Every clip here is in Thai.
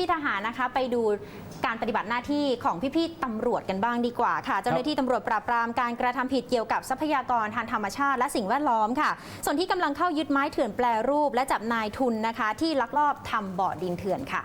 พี่ทหารนะคะไปดูการปฏิบัติหน้าที่ของพี่ๆตำรวจกันบ้างดีกว่าค่ะ เจ้าหน้าที่ตำรวจปราบปรามการกระทำผิดเกี่ยวกับทรัพยากรทางธรรมชาติและสิ่งแวดล้อมค่ะ ส่วนที่กำลังเข้ายึดไม้เถื่อนแปรรูป และจับนายทุนนะคะ ที่ลักลอบทำบ่อดินเถื่อนค่ะ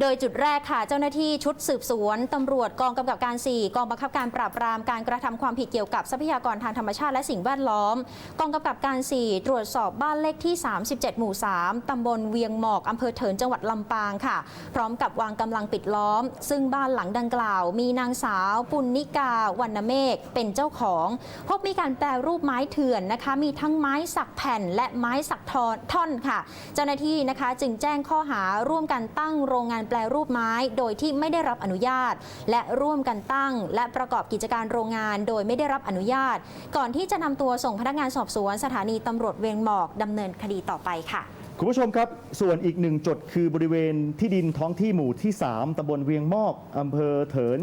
โดยจุดแรกค่ะ เจ้าหน้าที่ชุดสืบสวนตำรวจกองกำกับการ 4 กองบังคับการปราบปรามการกระทำความผิดเกี่ยวกับทรัพยากรทางธรรมชาติและสิ่งแวดล้อม กองกำกับการ 4 ตรวจสอบบ้านเลขที่ 37 หมู่ 3 ตำบลเวียงหมอกอำเภอเถินจังหวัดลำปางค่ะ พร้อมกับวางกำลังปิดล้อม ซึ่งบ้านหลังดังกล่าว มีนางสาว ปุณิกาวันเมฆเป็นเจ้าของ พบมีการแปรรูปไม้เถื่อนนะคะ มีทั้งไม้สักแผ่นและไม้สักท่อนค่ะ เจ้าหน้าที่นะคะจึงแจ้งข้อหาร่วมกันตั้งโรงงานแปรรูปไม้ โดยที่ไม่ได้รับอนุญาต และร่วมกันตั้ง และประกอบกิจการโรงงาน โดยไม่ได้รับอนุญาต ก่อนที่จะนำตัวส่งพนักงานสอบสวน สถานีตำรวจเวียงหมอกดำเนินคดีต่อไปค่ะคุณผู้ชมครับ ส่วนอีกหนึ่งจุดคือบริเวณที่ดินท้องที่หมู่ที่ 3 ตำบลเวียงมอก อำเภอเถิน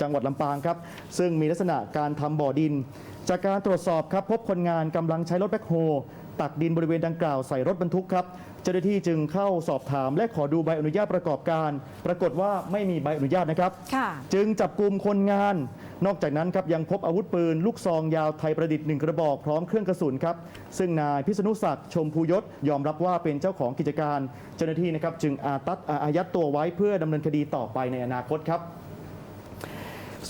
จังหวัดลำปางครับ ซึ่งมีลักษณะการทำบ่อดิน จากการตรวจสอบครับพบคนงานกำลังใช้รถแบ็คโฮตักดินบริเวณดังกล่าวใส่รถบรรทุกครับเจ้าหน้าที่จึงเข้าสอบถามและขอดูใบอนุญาตประกอบการ ปรากฏว่าไม่มีใบอนุญาตนะครับค่ะจึงจับกลุ่มคนงาน นอกจากนั้นครับยังพบอาวุธปืน ลูกซองยาวไทยประดิษฐ์หนึ่งกระบอกพร้อมเครื่องกระสุนครับซึ่งนายพิษณุศักดิ์ชมพูยศยอมรับว่าเป็นเจ้าของกิจการ เจ้าหน้าที่นะครับจึงอาตัดอายัดตัวไว้เพื่อดำเนินคดีต่อไปในอนาคตครับ